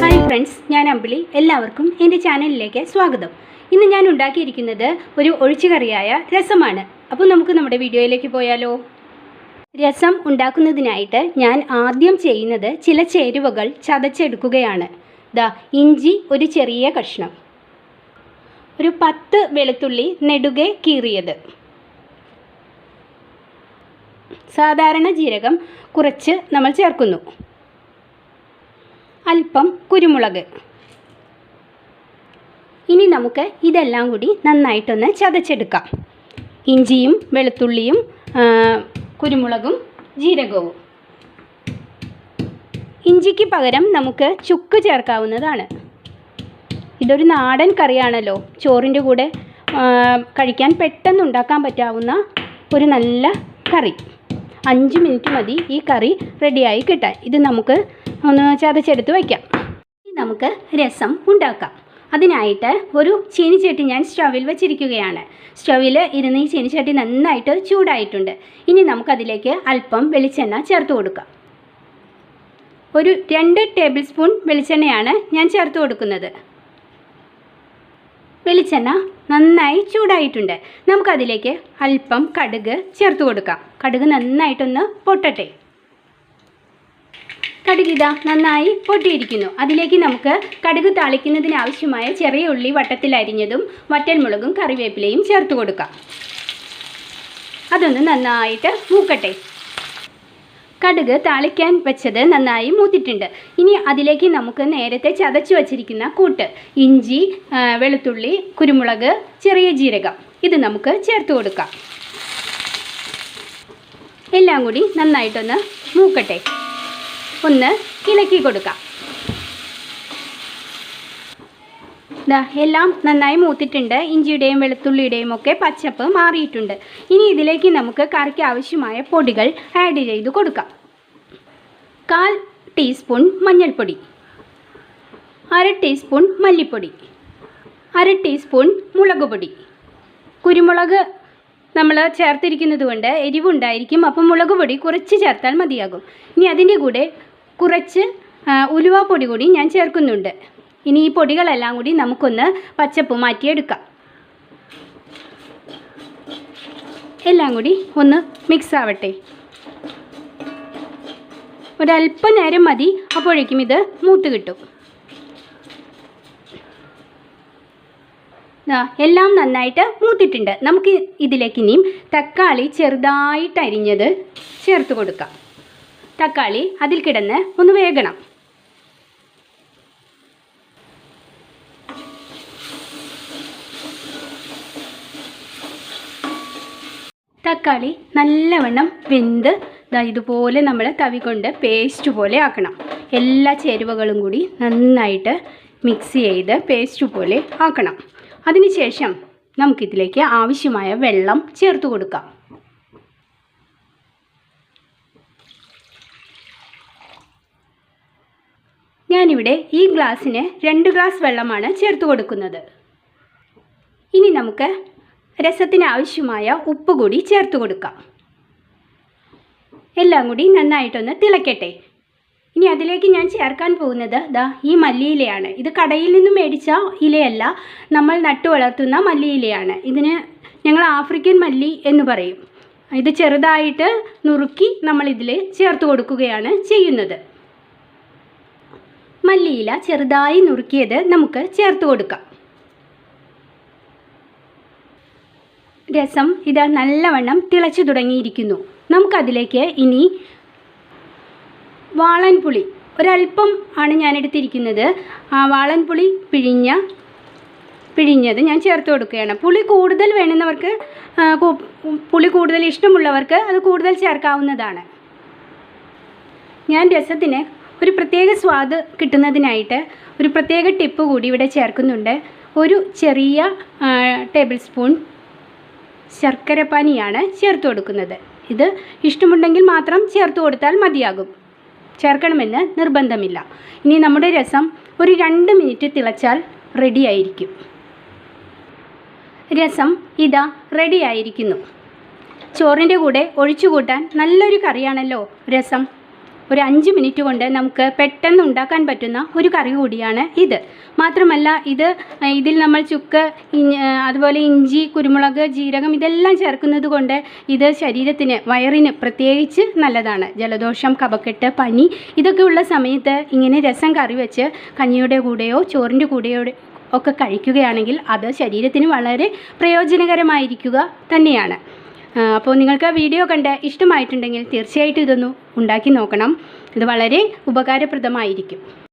Hi friends ഞാൻ അമ്പിളി. എല്ലാവർക്കും എന്റെ ചാനലിലേക്ക് സ്വാഗതം. ഇന്ന് ഞാൻ ഉണ്ടാക്കിയിരിക്കുന്നത് ഒരു ഒഴിച്ചുകറിയായ രസമാണ്. അപ്പോൾ നമുക്ക് നമ്മുടെ വീഡിയോയിലേക്ക് പോയാലോ? രസം ഉണ്ടാക്കുന്നതിനായിട്ട് ഞാൻ ആദ്യം ചെയ്യുന്നത് ചില ചേരുവകൾ ചതച്ചെടുക്കുകയാണ്. ദാ ഇഞ്ചി ഒരു ചെറിയ കഷ്ണം. ഒരു പത്ത് വെളുത്തുള്ളി നെടുകെ കീറിയത്. സാധാരണ ജീരകം കുറച്ച് നമ്മൾ ചേർക്കുന്നു. അല്പം കുരുമുളക്. ഇനി നമുക്ക് ഇതെല്ലാം കൂടി നന്നായിട്ടൊന്ന് ചതച്ചെടുക്കാം. ഇഞ്ചിയും വെളുത്തുള്ളിയും കുരുമുളകും ജീരകവും. ഇഞ്ചിക്ക് പകരം നമുക്ക് ചുക്ക് ചേർക്കാവുന്നതാണ്. ഇതൊരു നാടൻ കറിയാണല്ലോ. ചോറിന്റെ കൂടെ കഴിക്കാൻ പെട്ടെന്ന് ഉണ്ടാക്കാൻ പറ്റാവുന്ന ഒരു നല്ല കറി. അഞ്ച് മിനിറ്റ് മതി ഈ കറി റെഡിയായി കിട്ടാൻ. ഇത് നമുക്ക് ഒന്ന് ചതച്ചെടുത്ത് വയ്ക്കാം ഇനി നമുക്ക് രസം ഉണ്ടാക്കാം. അതിനായിട്ട് ഒരു ചീനിച്ചട്ടി ഞാൻ സ്റ്റവിൽ വെച്ചിരിക്കുകയാണ്. സ്റ്റവിൽ ഇരുന്ന് ഈ ചീനിച്ചട്ടി നന്നായിട്ട് ചൂടായിട്ടുണ്ട്. ഇനി നമുക്കതിലേക്ക് അല്പം വെളിച്ചെണ്ണ ചേർത്ത് കൊടുക്കാം. ഒരു രണ്ട് ടേബിൾ സ്പൂൺ വെളിച്ചെണ്ണയാണ് ഞാൻ ചേർത്ത് കൊടുക്കുന്നത്. വെളിച്ചെണ്ണ നന്നായി ചൂടായിട്ടുണ്ട്. നമുക്കതിലേക്ക് അല്പം കടുക് ചേർത്ത് കൊടുക്കാം. കടുക് നന്നായിട്ടൊന്ന് പൊട്ടട്ടെ. കടുക് ഇതാ നന്നായി പൊട്ടിയിരിക്കുന്നു. അതിലേക്ക് നമുക്ക് കടുക് താളിക്കുന്നതിന് ആവശ്യമായ ചെറിയ ഉള്ളി വട്ടത്തിൽ അരിഞ്ഞതും വറ്റൽമുളകും കറിവേപ്പിലയും ചേർത്ത് കൊടുക്കാം. അതൊന്ന് നന്നായിട്ട് മൂക്കട്ടെ. കടുക് താളിക്കാൻ വെച്ചത് നന്നായി മൂത്തിട്ടുണ്ട്. ഇനി അതിലേക്ക് നമുക്ക് നേരത്തെ ചതച്ചു വച്ചിരിക്കുന്ന കൂട്ട് ഇഞ്ചി വെളുത്തുള്ളി കുരുമുളക് ചെറിയ ജീരകം ഇത് നമുക്ക് ചേർത്ത് കൊടുക്കാം. എല്ലാം കൂടി നന്നായിട്ടൊന്ന് മൂക്കട്ടെ. ഒന്ന് ഇളക്കി കൊടുക്കാം. എല്ലാം നന്നായി മൂത്തിട്ടുണ്ട്. ഇഞ്ചിയുടെയും വെളുത്തുള്ളിയുടെയും ഒക്കെ പച്ചപ്പ് മാറിയിട്ടുണ്ട്. ഇനി ഇതിലേക്ക് നമുക്ക് കറിക്ക് ആവശ്യമായ പൊടികൾ ആഡ് ചെയ്ത് കൊടുക്കാം. കാൽ ടീസ്പൂൺ മഞ്ഞൾപ്പൊടി. അര ടീസ്പൂൺ മല്ലിപ്പൊടി. അര ടീസ്പൂൺ മുളക് പൊടി കുരുമുളക് നമ്മൾ ചേർത്തിരിക്കുന്നത് കൊണ്ട് എരിവുണ്ടായിരിക്കും. അപ്പം മുളക് പൊടി കുറച്ച് ചേർത്താൽ മതിയാകും. ഇനി അതിന്റെ കൂടെ കുറച്ച് ഉലുവാപ്പൊടി കൂടി ഞാൻ ചേർക്കുന്നുണ്ട്. ഇനി ഈ പൊടികളെല്ലാം കൂടി നമുക്കൊന്ന് പച്ചപ്പ് മാറ്റിയെടുക്കാം. എല്ലാം കൂടി ഒന്ന് മിക്സ് ആവട്ടെ. ഒരല്പം നേരം മതി. അപ്പോഴേക്കും ഇത് മൂത്ത് കിട്ടും. എല്ലാം നന്നായിട്ട് മൂത്തിട്ടുണ്ട്. നമുക്ക് ഇതിലേക്ക് ഇനിയും തക്കാളി ചെറുതായിട്ട് അരിഞ്ഞത് ചേർത്ത് കൊടുക്കാം. തക്കാളി അതിൽ കിടന്ന് ഒന്ന് വേഗണം തക്കാളി നല്ലവണ്ണം വെന്ത് ദാ ഇതുപോലെ നമ്മൾ തവി കൊണ്ട് പേസ്റ്റ് പോലെ ആക്കണം. എല്ലാ ചേരുവകളും കൂടി നന്നായിട്ട് മിക്സ് ചെയ്ത് പേസ്റ്റ് പോലെ ആക്കണം. അതിനുശേഷം നമുക്കിതിലേക്ക് ആവശ്യമായ വെള്ളം ചേർത്ത് കൊടുക്കാം. ഞാനിവിടെ ഈ ഗ്ലാസ്സിന് രണ്ട് ഗ്ലാസ് വെള്ളമാണ് ചേർത്ത് കൊടുക്കുന്നത്. ഇനി നമുക്ക് രസത്തിന് ആവശ്യമായ ഉപ്പ് കൂടി ചേർത്ത് കൊടുക്കാം. എല്ലാം കൂടി നന്നായിട്ടൊന്ന് തിളക്കട്ടെ. ഇനി അതിലേക്ക് ഞാൻ ചേർക്കാൻ പോകുന്നത് ദാ ഈ മല്ലിയിലയാണ്. ഇത് കടയിൽ നിന്ന് മേടിച്ച ഇലയല്ല. നമ്മൾ നട്ടു വളർത്തുന്ന മല്ലിയിലയാണ്. ഇതിന് ഞങ്ങൾ ആഫ്രിക്കൻ മല്ലി എന്ന് പറയും. ഇത് ചെറുതായിട്ട് നുറുക്കി നമ്മൾ ഇതിൽ ചേർത്ത് കൊടുക്കുകയാണ് ചെയ്യുന്നത്. മല്ലിയില ചെറുതായി നുറുക്കിയത് നമുക്ക് ചേർത്ത് കൊടുക്കാം. രസം ഇത് നല്ലവണ്ണം തിളച്ചു തുടങ്ങിയിരിക്കുന്നു. നമുക്കതിലേക്ക് ഇനി വാളൻപുളി ഒരല്പം ആണ് ഞാൻ എടുത്തിരിക്കുന്നത് ആ വാളൻപുളി പിഴിഞ്ഞ പിഴിഞ്ഞത് ഞാൻ ചേർത്ത് കൊടുക്കുകയാണ്. പുളി കൂടുതൽ വേണമെന്നവർക്ക് പുളി കൂടുതൽ ഇഷ്ടമുള്ളവർക്ക് അത് കൂടുതൽ ചേർക്കാവുന്നതാണ്. ഞാൻ രസത്തിന് ഒരു പ്രത്യേക സ്വാദ് കിട്ടുന്നതിനായിട്ട് ഒരു പ്രത്യേക ടിപ്പ് കൂടി ഇവിടെ ചേർക്കുന്നുണ്ട്. ഒരു ചെറിയ ടേബിൾ സ്പൂൺ ശർക്കരപ്പാനിയാണ് ചേർത്ത് കൊടുക്കുന്നത്. ഇത് ഇഷ്ടമുണ്ടെങ്കിൽ മാത്രം ചേർത്ത് കൊടുത്താൽ മതിയാകും. ചേർക്കണമെന്ന് നിർബന്ധമില്ല. ഇനി നമ്മുടെ രസം ഒരു രണ്ട് മിനിറ്റ് തിളച്ചാൽ റെഡിയായിരിക്കും രസം ഇതാ റെഡിയായിരിക്കുന്നു ചോറിന്റെ കൂടെ ഒഴിച്ചു കൂട്ടാൻ നല്ലൊരു കറിയാണല്ലോ രസം. ഒരു അഞ്ച് മിനിറ്റ് കൊണ്ട് നമുക്ക് പെട്ടെന്ന് ഉണ്ടാക്കാൻ പറ്റുന്ന ഒരു കറി കൂടിയാണ് ഇത്. മാത്രമല്ല ഇത് ഇതിൽ നമ്മൾ ചുക്ക് അതുപോലെ ഇഞ്ചി കുരുമുളക് ജീരകം ഇതെല്ലാം ചേർക്കുന്നത് കൊണ്ട് ഇത് ശരീരത്തിന് വയറിന് പ്രത്യേകിച്ച് നല്ലതാണ്. ജലദോഷം കഫക്കെട്ട് പനി ഇതൊക്കെ ഉള്ള സമയത്ത് ഇങ്ങനെ രസം കറി വെച്ച് കഞ്ഞിയുടെ കൂടെയോ ചോറിന്റെ കൂടെയോ ഒക്കെ കഴിക്കുകയാണെങ്കിൽ അത് ശരീരത്തിന് വളരെ പ്രയോജനകരമായിരിക്കുക തന്നെയാണ്. അപ്പോൾ നിങ്ങൾക്ക് ആ വീഡിയോ കണ്ട് ഇഷ്ടമായിട്ടുണ്ടെങ്കിൽ തീർച്ചയായിട്ടും ഇതൊന്ന് ഉണ്ടാക്കി നോക്കണം. ഇത് വളരെ ഉപകാരപ്രദമായിരിക്കും.